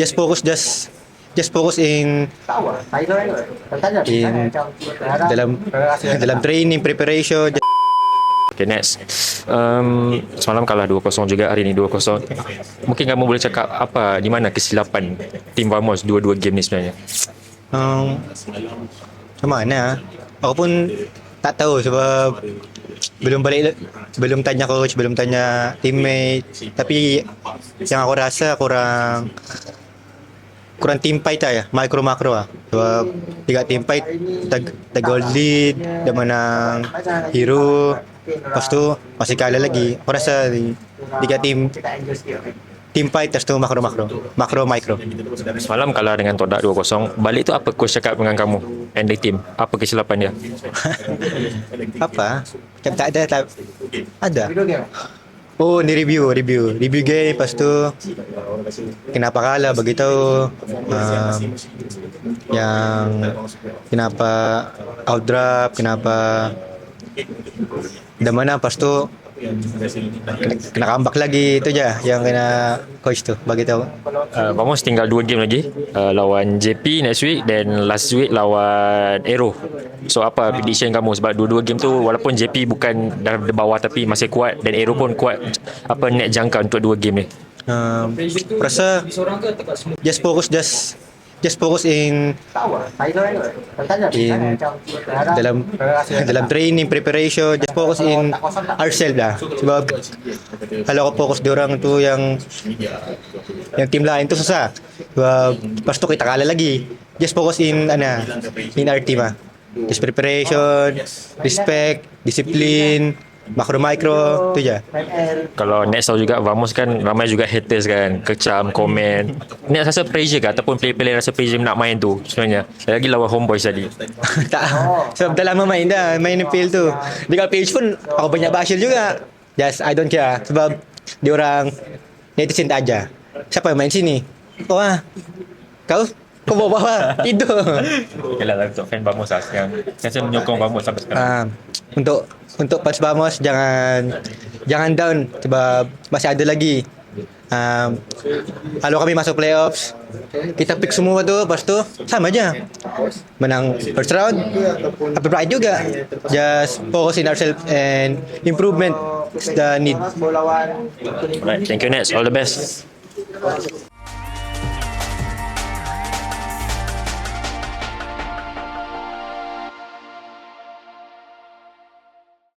just focus just just focus in in dalam dalam training preparation just Okay, next. Um, semalam kalah 2-0 juga, hari ni 2-0. Mungkin kamu boleh cakap apa, di mana kesilapan tim Vamos dua-dua game ni sebenarnya? um, macam mana aku pun tak tahu sebab belum balik belum tanya coach belum tanya teammate tapi yang aku rasa kurang kurang team fight lah ya? Micro macro lah sebab tiga team fight kita, kita goal lead dia menang hero. Lepas tu masih kalah lagi. Aku rasa tiga team team fight terus tu macro macro macro micro. Semalam kalah dengan Todak 2-0. Balik tu apa coach cakap dengan kamu and the team? Apa kesilapan dia? apa? Macam tak ada tak ada oh ni review. Review review game lepas tu kenapa kalah bagi tahu um, yang kenapa out draft kenapa dan mana lepas tu kena, kena comeback lagi itu je yang kena coach tu bagi tahu Uh, Vamos tinggal dua game lagi. Uh, lawan JP next week dan last week lawan Aero. So apa prediction kamu sebab dua-dua game tu walaupun JP bukan dalam di bawah tapi masih kuat dan Aero pun kuat. Apa net jangka untuk dua game ni? um, rasa just focus just just focus in in dalam dalam training preparation. Just focus in ourselves lah. Sebab kalau aku fokus di orang tu yang yang tim lain tu susah. Sebab lepas tu kita kalah lagi. Just focus in ana in our team ah just preparation respect disiplin macro micro tu je. Kalau Nets tahu juga Vamos kan ramai juga haters kan. Kecam komen. Nets rasa pressure ke? Ataupun player-player rasa pressure nak main tu sebenarnya? Lagi lawan homeboys tadi. Tak. Sebab dah lama main dah main PL tu. Dekat page pun aku banyak bahasa juga. Just I don't care. Sebab dia orang netizen tak aja siapa yang main sini? Oh ah. Kau kau bawa bawah tidur. Okay lah untuk fan Vamos lah yang Saya menyokong Vamos sampai sekarang. Ah, untuk untuk Pals Vamos jangan jangan down sebab masih ada lagi. Um, kalau kami masuk playoffs kita pick semua tu lepas tu sama aja. Menang first round apa pride juga. Just focus in ourselves and improvement. Is the need. Alright, thank you Nets. All the best